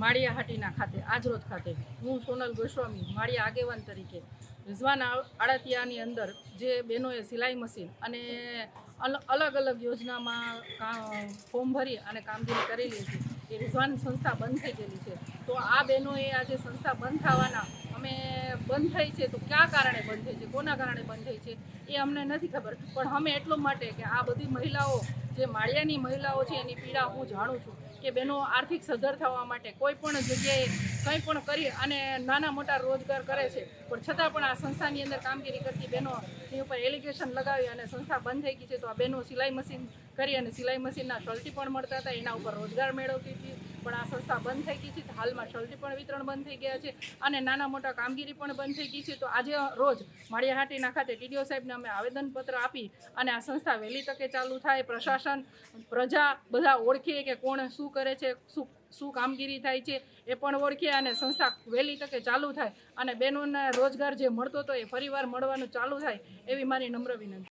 માળિયા હાટીના ખાતે, આજરોજ ખાતે. હું સોનલ ગોસ્વામી, માળિયા આગેવાન તરીકે. રિઝવાન આડતિયાની અંદર જે બહેનોએ સિલાઈ મશીન અને અલ- અલગ અલગ યોજનામાં ફોર્મ ભરી અને કામગીરી કરેલી હતી, એ રિઝવાન સંસ્થા બંધ થઈ ગયેલી છે. તો આ બહેનોએ આજે સંસ્થા બંધ થવાના અમે બંધ થઈ છે, તો કયા કારણે બંધ થઈ છે, કોના કારણે બંધ થઈ છે, એ અમને નથી ખબર. પણ અમે એટલું માટે કે આ બધી મહિલાઓ, જે માળિયાની મહિલાઓ છે, એની પીડા હું જાણું છું. કે બહેનો આર્થિક સદ્ધર થવા માટે કોઈ પણ જગ્યાએ કંઈ પણ કરી અને નાના મોટા રોજગાર કરે છે. પણ છતાં પણ આ સંસ્થાની અંદર કામગીરી કરતી બહેનોની ઉપર એલિગેશન લગાવી અને સંસ્થા બંધ થઈ ગઈ છે. તો આ બહેનો સિલાઈ મશીન કરી અને સિલાઈ મશીનના શર્ટી પણ મળતા હતા. એના ઉપર રોજગાર મેળવતી હતી. પણ આ સંસ્થા બંધ થઈ ગઈ છે. તો હાલમાં શર્ટી પણ વિતરણ બંધ થઈ ગયા છે અને નાના મોટા કામગીરી પણ બંધ થઈ ગઈ છે. તો આજે રોજ માળિયાહાટીના ખાતે ટીડીઓ સાહેબને અમે આવેદનપત્ર આપી અને આ સંસ્થા વહેલી તકે ચાલુ થાય. પ્રશાસન, પ્રજા બધા ઓળખે કે કોણ શું કરે છે, શું શું કામગીરી થાય છે એ પણ ઓળખે અને સંસ્થા વહેલી તકે ચાલુ થાય. અને બહેનોને રોજગાર જે મળતો હતો એ ફરીવાર મળવાનું ચાલુ થાય એવી મારી નમ્ર વિનંતી.